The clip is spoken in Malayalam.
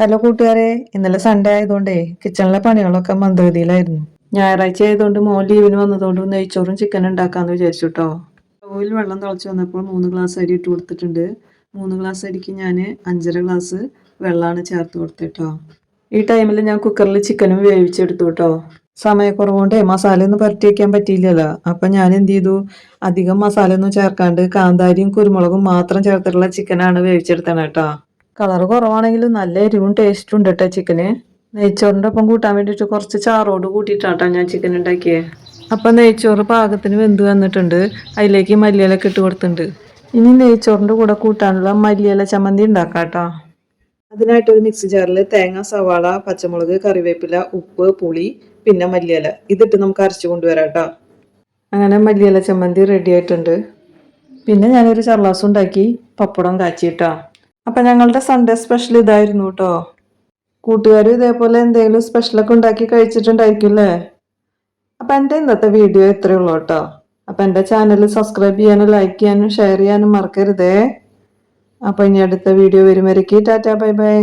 ഹലോ കൂട്ടുകാരെ ഇന്നലെ സൺഡേ ആയതുകൊണ്ടേ കിച്ചണിലെ പണികളൊക്കെ മന്ദഗതിയിലായിരുന്നു. ഞായറാഴ്ച ആയതുകൊണ്ട് മോൻ ലീവിന് വന്നതുകൊണ്ട് നെയ്ച്ചോറും ചിക്കൻ ഉണ്ടാക്കാന്ന് വിചാരിച്ചു കേട്ടോ സ്റ്റൗവിൽ വെള്ളം തിളച്ച് വന്നപ്പോൾ മൂന്ന് ഗ്ലാസ് അരി ഇട്ട് കൊടുത്തിട്ടുണ്ട്. മൂന്ന് ഗ്ലാസ് അരിക്ക് ഞാൻ അഞ്ചര ഗ്ലാസ് വെള്ളമാണ് ചേർത്ത് കൊടുത്തേട്ടോ ഈ ടൈമിൽ ഞാൻ കുക്കറിൽ ചിക്കനും വേവിച്ചെടുത്തു കേട്ടോ സമയക്കുറവുകൊണ്ട് മസാലയൊന്നും പുരട്ടി വയ്ക്കാൻ പറ്റിയില്ലല്ലോ. അപ്പം ഞാൻ എന്ത് ചെയ്തു? അധികം മസാലയൊന്നും ചേർക്കാണ്ട് കാന്താരിയും കുരുമുളകും മാത്രം ചേർത്തിട്ടുള്ള ചിക്കനാണ് വേവിച്ചെടുത്തത് കേട്ടോ കളർ കുറവാണെങ്കിലും നല്ല എരിവും ടേസ്റ്റും ഉണ്ട് കേട്ടോ ചിക്കന്. നെയ്ച്ചോറിന്റെ ഒപ്പം കൂട്ടാൻ വേണ്ടിയിട്ട് കുറച്ച് ചാറോട് കൂട്ടിയിട്ടാട്ടോ ഞാൻ ചിക്കൻ ഉണ്ടാക്കിയത് അപ്പം നെയ്ച്ചോറ് പാകത്തിന് വെന്ത് വന്നിട്ടുണ്ട്. അതിലേക്ക് മല്ലിയിലൊക്കെ ഇട്ട് കൊടുത്തിട്ടുണ്ട്. ഇനി നെയ്ച്ചോറിന്റെ കൂടെ കൂട്ടാനുള്ള മല്ലിയില ചമ്മന്തി ഉണ്ടാക്കാം കേട്ടോ അതിനായിട്ട് ഒരു മിക്സി ജാറിൽ തേങ്ങ സവാള പച്ചമുളക് കറിവേപ്പില ഉപ്പ് പുളി പിന്നെ മല്ലിയില. ഇതിട്ട് നമുക്ക് അരച്ചു കൊണ്ടുവരാം കേട്ടോ അങ്ങനെ മല്ലിയില ചമ്മന്തി റെഡി ആയിട്ടുണ്ട്. പിന്നെ ഞാനൊരു ചർലാസ് ഉണ്ടാക്കി പപ്പടം കാച്ചിട്ടാ അപ്പം ഞങ്ങളുടെ സൺഡേ സ്പെഷ്യൽ ഇതായിരുന്നു കേട്ടോ കൂട്ടുകാരും ഇതേപോലെ എന്തെങ്കിലും സ്പെഷ്യലൊക്കെ ഉണ്ടാക്കി കഴിച്ചിട്ടുണ്ടായിരിക്കും അല്ലേ അപ്പം എന്റെ ഇന്നത്തെ വീഡിയോ ഇത്രയേ ഉള്ളൂ കേട്ടോ അപ്പം എന്റെ ചാനൽ സബ്സ്ക്രൈബ് ചെയ്യാനും ലൈക്ക് ചെയ്യാനും ഷെയർ ചെയ്യാനും മറക്കരുതേ. അപ്പം ഇനി അടുത്ത വീഡിയോ വരും വരയ്ക്ക് ടാറ്റാ ബൈ ബൈ